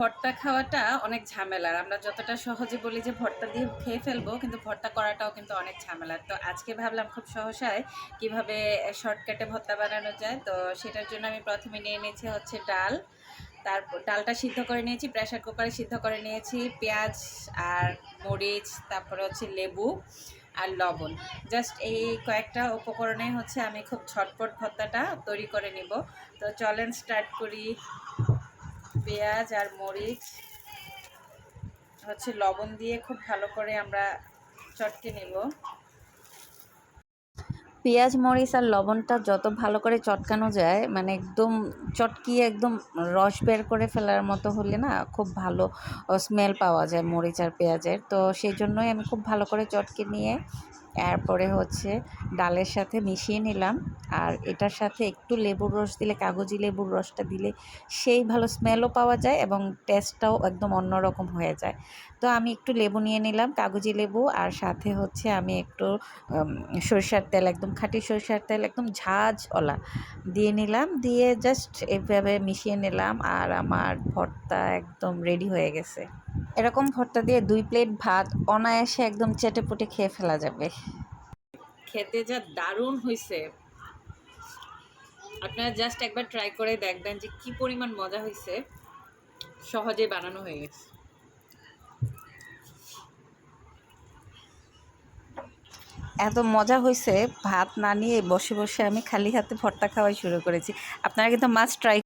ভর্তা খাওয়াটা অনেক ঝামেলার। আমরা যতটা সহজে বলি যে ভর্তা দিয়ে খেয়ে ফেলব, কিন্তু ভর্তা করাটাও কিন্তু অনেক ঝামেলার। তো আজকে ভাবলাম খুব সহসায় কীভাবে শর্টকাটে ভর্তা বানানো যায়। তো সেটার জন্য আমি প্রথমে নিয়ে নিয়েছি হচ্ছে ডাল। তারপর ডালটা সিদ্ধ করে নিয়েছি প্রেশার কুকারে সিদ্ধ করে নিয়েছি পেঁয়াজ আর মরিচ, তারপরে হচ্ছে লেবু আর লবণ। জাস্ট এই কয়েকটা উপকরণে হচ্ছে আমি খুব ঝটপট ভর্তাটা তৈরি করে নিব। তো চলেন স্টার্ট করি। পেঁয়াজ আর মরিচ, হচ্ছে লবণ দিয়ে খুব ভালো করে আমরা চটকে নেব। পেঁয়াজ, মরিচ আর লবণটা যত ভালো করে চটকানো যায় মানে একদম চটকিয়ে একদম রস বের করে ফেলার মতো হলে না খুব ভালো স্মেল পাওয়া যায় মরিচ আর পেঁয়াজের। তো সেই জন্যই আমি খুব ভালো করে চটকে নিয়ে এরপরে হচ্ছে ডালের সাথে মিশিয়ে নিলাম। আর এটার সাথে একটু লেবুর রস দিলে, কাগজি লেবুর রসটা দিলে সেই ভালো স্মেলও পাওয়া যায় এবং টেস্টটাও একদম অন্যরকম হয়ে যায়। তো আমি একটু লেবু নিয়ে নিলাম, কাগজি লেবু, আর সাথে হচ্ছে আমি একটু সরিষার তেল, একদম খাঁটি সরিষার তেল, একদম ঝাঁঝওয়ালা দিয়ে নিলাম। দিয়ে জাস্ট এভাবে মিশিয়ে নিলাম, আর আমার ভর্তা একদম রেডি হয়ে গেছে। এরকম ভর্তা দিয়ে দুই প্লেট ভাত অনায়াসে একদম চেটেপুটে খেয়ে ফেলা যাবে। খেতে যা দারুণ হয়েছে আপনারা জাস্ট একবার ট্রাই করে দেখবেন যে কি পরিমাণ মজা হয়েছে সহজে বানানো হয়ে গেছে। এত মজা হয়েছে ভাত না নিয়ে বসে বসে আমি খালি হাতে ভর্তা খাওয়াই শুরু করেছি। আপনারা কিন্তু মাছ ট্রাই